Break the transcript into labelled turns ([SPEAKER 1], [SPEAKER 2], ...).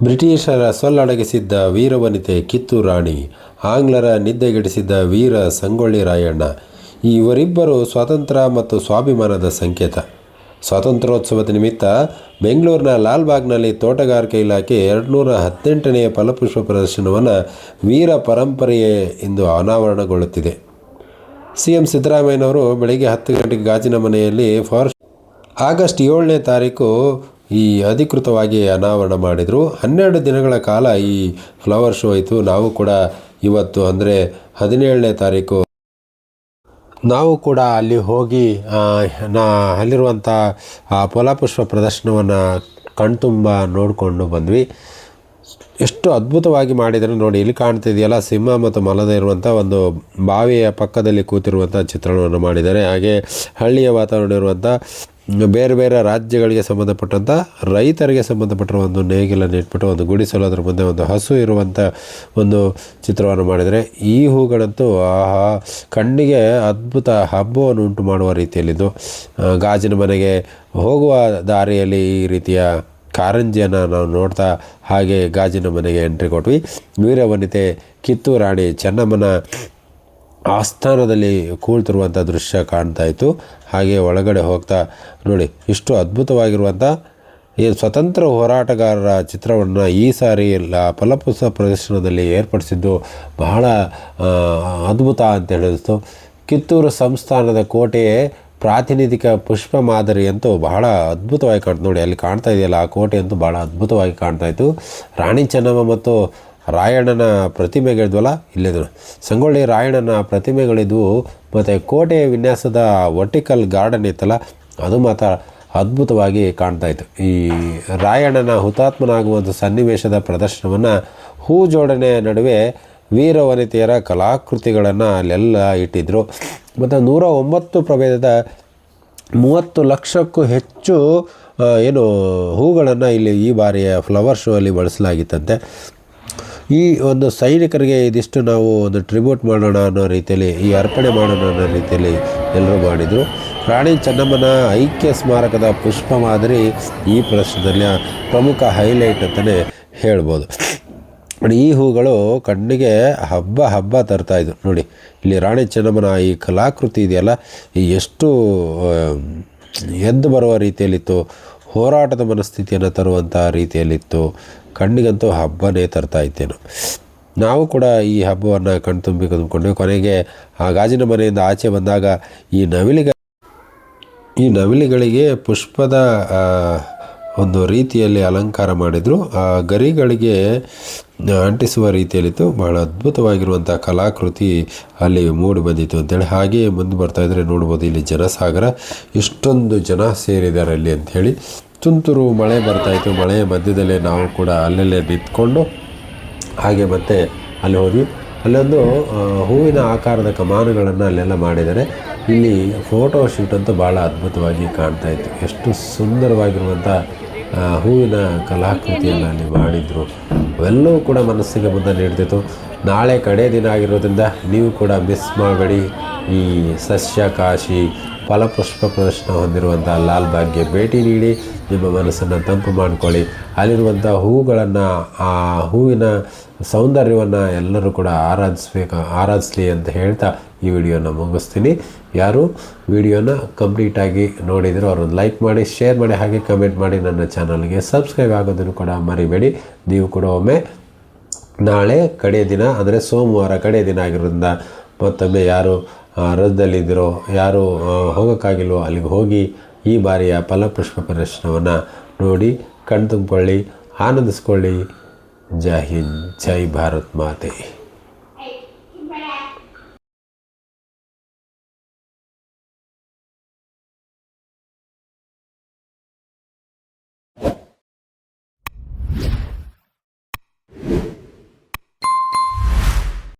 [SPEAKER 1] ಬ್ರಿಟಿಷರ ಸೊಲ್ಲಡಗಿಸಿದ್ದ ವೀರವನಿತೆ ಕಿತ್ತು ರಾಣಿ, ಆಂಗ್ಲರ ನಿದ್ದೆಗೆಡಿಸಿದ್ದ ವೀರ ಸಂಗೊಳ್ಳಿ ರಾಯಣ್ಣ, ಇವರಿಬ್ಬರು ಸ್ವಾತಂತ್ರ್ಯ ಮತ್ತು ಸ್ವಾಭಿಮಾನದ ಸಂಕೇತ. ಸ್ವಾತಂತ್ರ್ಯೋತ್ಸವದ ನಿಮಿತ್ತ ಬೆಂಗಳೂರಿನ ಲಾಲ್ಬಾಗ್ನಲ್ಲಿ ತೋಟಗಾರಿಕೆ ಇಲಾಖೆ ಎರಡುನೂರ ಹದಿನೆಂಟನೆಯ ಫಲಪುಷ್ಪ ಪ್ರದರ್ಶನವನ್ನು ವೀರ ಪರಂಪರೆಯೇ ಎಂದು ಅನಾವರಣಗೊಳ್ಳುತ್ತಿದೆ. ಸಿ ಎಂ ಸಿದ್ದರಾಮಯ್ಯನವರು ಬೆಳಗ್ಗೆ ಹತ್ತು ಗಂಟೆಗೆ ಗಾಜಿನ ಮನೆಯಲ್ಲಿ ಫಾರ್ ಆಗಸ್ಟ್ ಏಳನೇ ತಾರೀಕು ಈ ಅಧಿಕೃತವಾಗಿ ಅನಾವರಣ ಮಾಡಿದರು. ಹನ್ನೆರಡು ದಿನಗಳ ಕಾಲ ಈ ಫ್ಲವರ್ ಶೋ ಇತ್ತು ನಾವು ಕೂಡ ಇವತ್ತು ಅಂದರೆ ಹದಿನೇಳನೇ ತಾರೀಕು ನಾವು ಕೂಡ ಅಲ್ಲಿ ಹೋಗಿ ನಾ ಅಲ್ಲಿರುವಂಥ ಫಲಪುಷ್ಪ ಪ್ರದರ್ಶನವನ್ನು ಕಣ್ತುಂಬ ನೋಡಿಕೊಂಡು ಬಂದ್ವಿ. ಎಷ್ಟು ಅದ್ಭುತವಾಗಿ ಮಾಡಿದರೆ ನೋಡಿ, ಇಲ್ಲಿ ಕಾಣ್ತಿದೆಯಲ್ಲ, ಸಿಂಹ ಮತ್ತು ಮಲದ ಇರುವಂಥ ಒಂದು ಬಾವಿಯ ಪಕ್ಕದಲ್ಲಿ ಕೂತಿರುವಂಥ ಚಿತ್ರಣವನ್ನು ಮಾಡಿದ್ದಾರೆ. ಹಾಗೆ ಹಳ್ಳಿಯ ವಾತಾವರಣ ಇರುವಂಥ ಬೇರೆ ಬೇರೆ ರಾಜ್ಯಗಳಿಗೆ ಸಂಬಂಧಪಟ್ಟಂಥ ರೈತರಿಗೆ ಸಂಬಂಧಪಟ್ಟಿರುವ ಒಂದು ನೇಗಿಲನ್ನು ಇಟ್ಬಿಟ್ಟು ಒಂದು ಗುಡಿಸಲು ಅದರ ಮುಂದೆ ಒಂದು ಹಸು ಇರುವಂಥ ಒಂದು ಚಿತ್ರವನ್ನು ಮಾಡಿದರೆ ಈ ಹೂಗಳಂತೂ ಆಹಾ, ಕಣ್ಣಿಗೆ ಅದ್ಭುತ ಹಬ್ಬವನ್ನು ಉಂಟು ಮಾಡುವ ರೀತಿಯಲ್ಲಿದ್ದು ಗಾಜಿನ ಮನೆಗೆ ಹೋಗುವ ದಾರಿಯಲ್ಲಿ ಈ ರೀತಿಯ ಕಾರಂಜಿಯನ್ನು ನಾವು ನೋಡ್ತಾ ಹಾಗೆ ಗಾಜಿನ ಮನೆಗೆ ಎಂಟ್ರಿ ಕೊಟ್ವಿ. ವೀರವನಿತೆ ಕಿತ್ತೂರಾಣಿ ಚೆನ್ನಮ್ಮನ ಆಸ್ಥಾನದಲ್ಲಿ ಕೂಳ್ತಿರುವಂಥ ದೃಶ್ಯ ಕಾಣ್ತಾ ಇತ್ತು. ಹಾಗೆ ಒಳಗಡೆ ಹೋಗ್ತಾ ನೋಡಿ, ಇಷ್ಟು ಅದ್ಭುತವಾಗಿರುವಂಥ ಈ ಸ್ವತಂತ್ರ ಹೋರಾಟಗಾರರ ಚಿತ್ರವನ್ನು ಈ ಸಾರಿ ಎಲ್ಲ ಫಲಪುಸ ಪ್ರದರ್ಶನದಲ್ಲಿ ಏರ್ಪಡಿಸಿದ್ದು ಬಹಳ ಅದ್ಭುತ ಅಂತ ಹೇಳಿಸ್ತು ಕಿತ್ತೂರು ಸಂಸ್ಥಾನದ ಕೋಟೆಯೇ ಪ್ರಾತಿನಿಧಿಕ ಪುಷ್ಪ ಮಾದರಿ ಅಂತೂ ಬಹಳ ಅದ್ಭುತವಾಗಿ ಕಾಣ್ತು. ನೋಡಿ, ಅಲ್ಲಿ ಕಾಣ್ತಾ ಇದೆಯಲ್ಲ, ಆ ಕೋಟೆ ಅಂತೂ ಭಾಳ ಅದ್ಭುತವಾಗಿ ಕಾಣ್ತಾ ಇತ್ತು. ರಾಣಿ ಚೆನ್ನಮ್ಮ ಮತ್ತು ರಾಯಣ್ಣನ ಪ್ರತಿಮೆಗಳಿದ್ವಲ್ಲ? ಇಲ್ಲಿದ್ದು ಸಂಗೊಳ್ಳಿ ರಾಯಣ್ಣನ ಪ್ರತಿಮೆಗಳಿದ್ವು. ಮತ್ತು ಕೋಟೆಯ ವಿನ್ಯಾಸದ ವರ್ಟಿಕಲ್ ಗಾರ್ಡನ್ ಇತ್ತಲ್ಲ, ಅದು ಮಾತ್ರ ಅದ್ಭುತವಾಗಿ ಕಾಣ್ತಾ ಇತ್ತು. ಈ ರಾಯಣ್ಣನ ಹುತಾತ್ಮನಾಗುವಂಥ ಸನ್ನಿವೇಶದ ಪ್ರದರ್ಶನವನ್ನು ಹೂ ಜೋಡಣೆ ನಡುವೆ ವೀರ ವನಿತೆಯರ ಕಲಾಕೃತಿಗಳನ್ನು ಅಲ್ಲೆಲ್ಲ ಇಟ್ಟಿದ್ದರು ಮತ್ತು ನೂರ ಒಂಬತ್ತು ಪ್ರಭೇದದ ಮೂವತ್ತು ಲಕ್ಷಕ್ಕೂ ಹೆಚ್ಚು ಏನು ಹೂಗಳನ್ನು ಇಲ್ಲಿ ಈ ಬಾರಿಯ ಫ್ಲವರ್ ಶೋ ಅಲ್ಲಿ ಬಳಸಲಾಗಿತ್ತಂತೆ. ಈ ಒಂದು ಸೈನಿಕರಿಗೆ ಇದಿಷ್ಟು ನಾವು ಒಂದು ಟ್ರಿಬ್ಯೂಟ್ ಮಾಡೋಣ ಅನ್ನೋ ರೀತಿಯಲ್ಲಿ, ಈ ಅರ್ಪಣೆ ಮಾಡೋಣ ಅನ್ನೋ ರೀತಿಯಲ್ಲಿ ಎಲ್ಲರೂ ಮಾಡಿದರು. ರಾಣಿ ಚೆನ್ನಮ್ಮನ ಐಕ್ಯ ಸ್ಮಾರಕದ ಪುಷ್ಪ ಮಾದರಿ ಈ ಪ್ರದರ್ಶನದಲ್ಲಿ ಪ್ರಮುಖ ಹೈಲೈಟ್ ಅಂತಲೇ ಹೇಳ್ಬೋದು. ಈ ಹೂಗಳು ಕಣ್ಣಿಗೆ ಹಬ್ಬ ಹಬ್ಬ ತರ್ತಾ ಇದ್ವು. ನೋಡಿ, ಇಲ್ಲಿ ರಾಣಿ ಚೆನ್ನಮ್ಮನ ಈ ಕಲಾಕೃತಿ ಇದೆಯಲ್ಲ ಎಷ್ಟು ಎದ್ದು ಬರುವ ರೀತಿಯಲ್ಲಿತ್ತು. ಹೋರಾಟದ ಮನಸ್ಥಿತಿಯನ್ನು ತರುವಂಥ ರೀತಿಯಲ್ಲಿತ್ತು. ಕಣ್ಣಿಗಂತೂ ಹಬ್ಬನೇ ತರ್ತಾ ಇದ್ದೇನು. ನಾವು ಕೂಡ ಈ ಹಬ್ಬವನ್ನು ಕಣ್ತುಂಬಿ ತುಂಬಿಕೊಂಡು ಕೊನೆಗೆ ಆ ಗಾಜಿನ ಮನೆಯಿಂದ ಆಚೆ ಬಂದಾಗ ಈ ನವಿಲಿಗ ಈ ನವಿಲಿಗಳಿಗೆ ಪುಷ್ಪದ ಒಂದು ರೀತಿಯಲ್ಲಿ ಅಲಂಕಾರ ಮಾಡಿದರು. ಆ ಗರಿಗಳಿಗೆ ಅಂಟಿಸುವ ರೀತಿಯಲ್ಲಿತ್ತು. ಬಹಳ ಅದ್ಭುತವಾಗಿರುವಂಥ ಕಲಾಕೃತಿ ಅಲ್ಲಿ ಮೂಡಿ ಬಂದಿತ್ತು ಅಂತೇಳಿ. ಹಾಗೆಯೇ ಮುಂದೆ ಬರ್ತಾ ಇದ್ದರೆ ನೋಡ್ಬೋದು ಇಲ್ಲಿ ಜನಸಾಗರ. ಎಷ್ಟೊಂದು ಜನ ಸೇರಿದ್ದಾರೆ ಅಲ್ಲಿ ಅಂಥೇಳಿ ತುಂತುರು ಮಳೆ ಬರ್ತಾಯಿತ್ತು ಮಳೆಯ ಮಧ್ಯದಲ್ಲೇ ನಾವು ಕೂಡ ಅಲ್ಲಲ್ಲೇ ನಿಂತ್ಕೊಂಡು ಹಾಗೆ ಮತ್ತೆ ಅಲ್ಲಿ ಹೋದ್ವಿ. ಅಲ್ಲೊಂದು ಹೂವಿನ ಆಕಾರದ ಕಮಾನುಗಳನ್ನು ಅಲ್ಲೆಲ್ಲ ಮಾಡಿದ್ದಾರೆ. ಇಲ್ಲಿ ಫೋಟೋ ಶೂಟ್ ಅಂತೂ ಭಾಳ ಅದ್ಭುತವಾಗಿ ಕಾಣ್ತಾ ಇತ್ತು. ಎಷ್ಟು ಸುಂದರವಾಗಿರುವಂಥ ಹೂವಿನ ಕಲಾಕೃತಿಯನ್ನು ಅಲ್ಲಿ ಮಾಡಿದರು ಅವೆಲ್ಲವೂ ಕೂಡ ಮನಸ್ಸಿಗೆ ಮುಂದೆ ನೀಡ್ತಿತ್ತು. ನಾಳೆ ಕಡೆ ದಿನ ಆಗಿರೋದ್ರಿಂದ ನೀವು ಕೂಡ ಮಿಸ್ ಮಾಡಬೇಡಿ. ಈ ಸಸ್ಯ ಕಾಶಿ ಫಲಪುಷ್ಪ ಪ್ರದರ್ಶನ ಹೊಂದಿರುವಂಥ ಲಾಲ್ಬಾಗ್ಗೆ ಭೇಟಿ ನೀಡಿ ನಿಮ್ಮ ಮನಸ್ಸನ್ನು ತಂಪು ಮಾಡಿಕೊಳ್ಳಿ. ಅಲ್ಲಿರುವಂಥ ಹೂಗಳನ್ನು, ಆ ಹೂವಿನ ಸೌಂದರ್ಯವನ್ನು ಎಲ್ಲರೂ ಕೂಡ ಆರಾಧಿಸ್ಬೇಕು, ಆರಾಧಿಸಲಿ ಅಂತ ಹೇಳ್ತಾ ಈ ವಿಡಿಯೋನ ಮುಗಿಸ್ತೀನಿ. ಯಾರು ವಿಡಿಯೋನ ಕಂಪ್ಲೀಟಾಗಿ ನೋಡಿದರೂ ಅವ್ರನ್ನ ಲೈಕ್ ಮಾಡಿ, ಶೇರ್ ಮಾಡಿ, ಹಾಗೆ ಕಮೆಂಟ್ ಮಾಡಿ ನನ್ನ ಚಾನಲ್ಗೆ ಸಬ್ಸ್ಕ್ರೈಬ್ ಆಗೋದನ್ನು ಕೂಡ ಮರಿಬೇಡಿ. ನೀವು ಕೂಡ ಒಮ್ಮೆ ನಾಳೆ ಕಡೆಯ ದಿನ, ಅಂದರೆ ಸೋಮವಾರ ಕಡೆಯ ದಿನ ಆಗಿರೋದ್ರಿಂದ ಮತ್ತೊಮ್ಮೆ ಯಾರು ಆ, ರಜದಲ್ಲಿದ್ದೀರೋ ಯಾರು ಹೋಗೋಕ್ಕಾಗಿಲ್ವೋ ಅಲ್ಲಿಗೆ ಹೋಗಿ ಈ ಬಾರಿಯ ಫಲಪುಷ್ಪ ಪ್ರದರ್ಶನವನ್ನು ನೋಡಿ ಕಣ್ತುಂಬಿಕೊಳ್ಳಿ ಆನಂದಿಸ್ಕೊಳ್ಳಿ. ಜೈ ಹಿಂದ್ ಜೈ ಭಾರತ್ ಮಾತೆ.